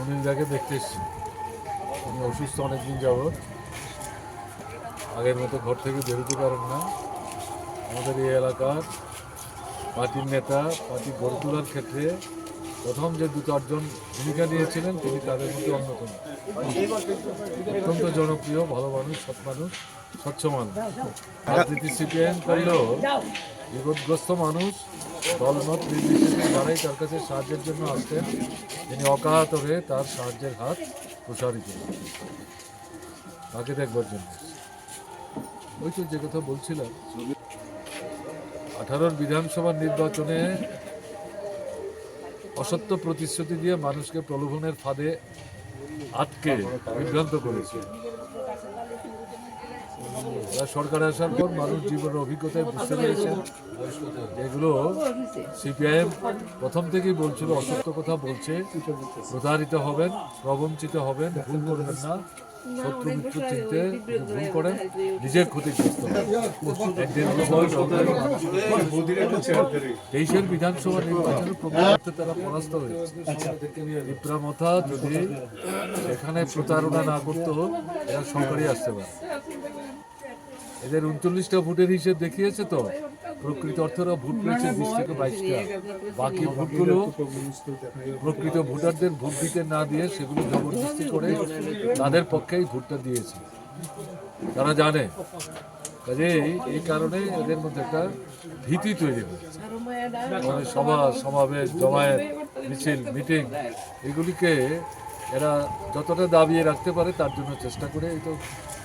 সুনীল দাকে দেখতে এসেছি। উনি অসুস্থ অনেকদিন যাবৎ। আগের মতো ঘর থেকে বেরোতে পারেন না। আমাদের এই এলাকার পার্টির নেতা, পার্টি গড়ে তোলার ক্ষেত্রে প্রথম যে দু চারজন ভূমিকা নিয়েছিলেন, তিনি তাদের মধ্যে অন্যতম। অত্যন্ত জনপ্রিয়, ভালো মানুষ, সৎ মানুষ, স্বচ্ছ মানুষ। রাজনীতি সিপিআইএম করলেও বিপদগ্রস্ত মানুষ, দলমত নির্বিশেষে যারাই তার কাছে সাহায্যের জন্য আসতেন, তিনি অকাহাত হয়ে তার সাহায্যের হাত প্রসারিত। তাকে দেখবার জন্য ওই তো যে কথা বলছিলাম, আঠারোর বিধানসভা নির্বাচনে অসত্য প্রতিশ্রুতি দিয়ে মানুষকে প্রলোভনের ফাঁদে আটকে বিভ্রান্ত করেছে। সরকার আসার পর মানুষ জীবনের অভিজ্ঞতায় বুঝতে পেরেছেন। এগুলো সিপিআইএম প্রথম থেকেই বলছিল, অসত্য কথা বলছে। প্রতারিত হবেন, প্রবঞ্চিত হবেন, ভুল করবেন না। শত্রু মিত্র চিনতে ভুল করেন, নিজের ক্ষতিগ্রস্ত তেইশের বিধানসভা নির্বাচনের প্রকৃতিতে তারা পরাস্ত হয়েছে ইপ্রামথা যদি সেখানে প্রতারণা না করতো, এরা সরকারি আসতে পারে। এদের উনচল্লিশটা ভোটের হিসেব দেখিয়েছে তো? প্রকৃত অর্থেরা ভোট পেয়েছে বিশ থেকে বাইশটা। বাকি ভোটগুলো প্রকৃত ভোটারদের ভোট দিতে না দিয়ে সেগুলো জবরদস্তি করে তাদের পক্ষেই ভোটটা দিয়েছে। তারা জানে। কাজেই এই কারণে এদের মধ্যে একটা ভীতি তৈরি হয়েছে। মানে সভা সমাবেশ জমায়েত মিছিল মিটিং এগুলিকে এরা যতটা দাবিয়ে রাখতে পারে তার জন্য চেষ্টা করে। এই তো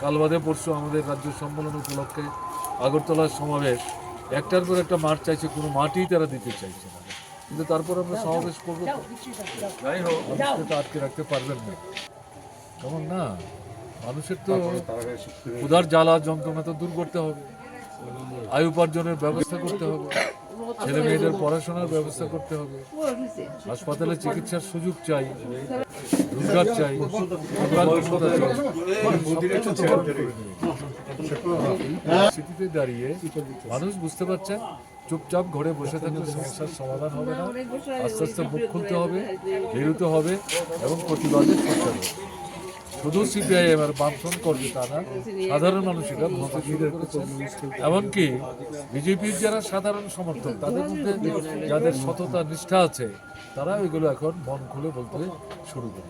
কালবাদে পরশু আমাদের রাজ্য সম্মেলন উপলক্ষে আগরতলার সমাবেশ। একটার পর একটা মাঠ চাইছে কোনো মাঠই তারা দিতে চাইছে না। কিন্তু তারপর আমরা সমাবেশ করব তো। মানুষকে তো আটকে রাখতে পারবেন না। কেমন না? মানুষের তো উদার জ্বালা যন্ত্রণা তো দূর করতে হবে। আয় উপার্জনের ব্যবস্থা করতে হবে। ছেলে মেয়েদের পড়াশোনার ব্যবস্থা করতে হবে। হাসপাতালে চিকিৎসার সুযোগ চাই। দাঁড়িয়ে মানুষ বুঝতে পারছেন চুপচাপ ঘরে বসে থাকলে সমস্যার সমাধান হবে না। আস্তে আস্তে মুখ খুলতে হবে, বেরোতে হবে এবং প্রতিবাদের চেষ্টা হবে। শুধু সিপিআইএম আর বামফ্রন্ট করবে তা না, সাধারণ মানুষ এটা এমনকি বিজেপির যারা সাধারণ সমর্থক, তাদের মধ্যে যাদের সততা, নিষ্ঠা আছে, তারা এগুলো এখন মন খুলে বলতে শুরু করে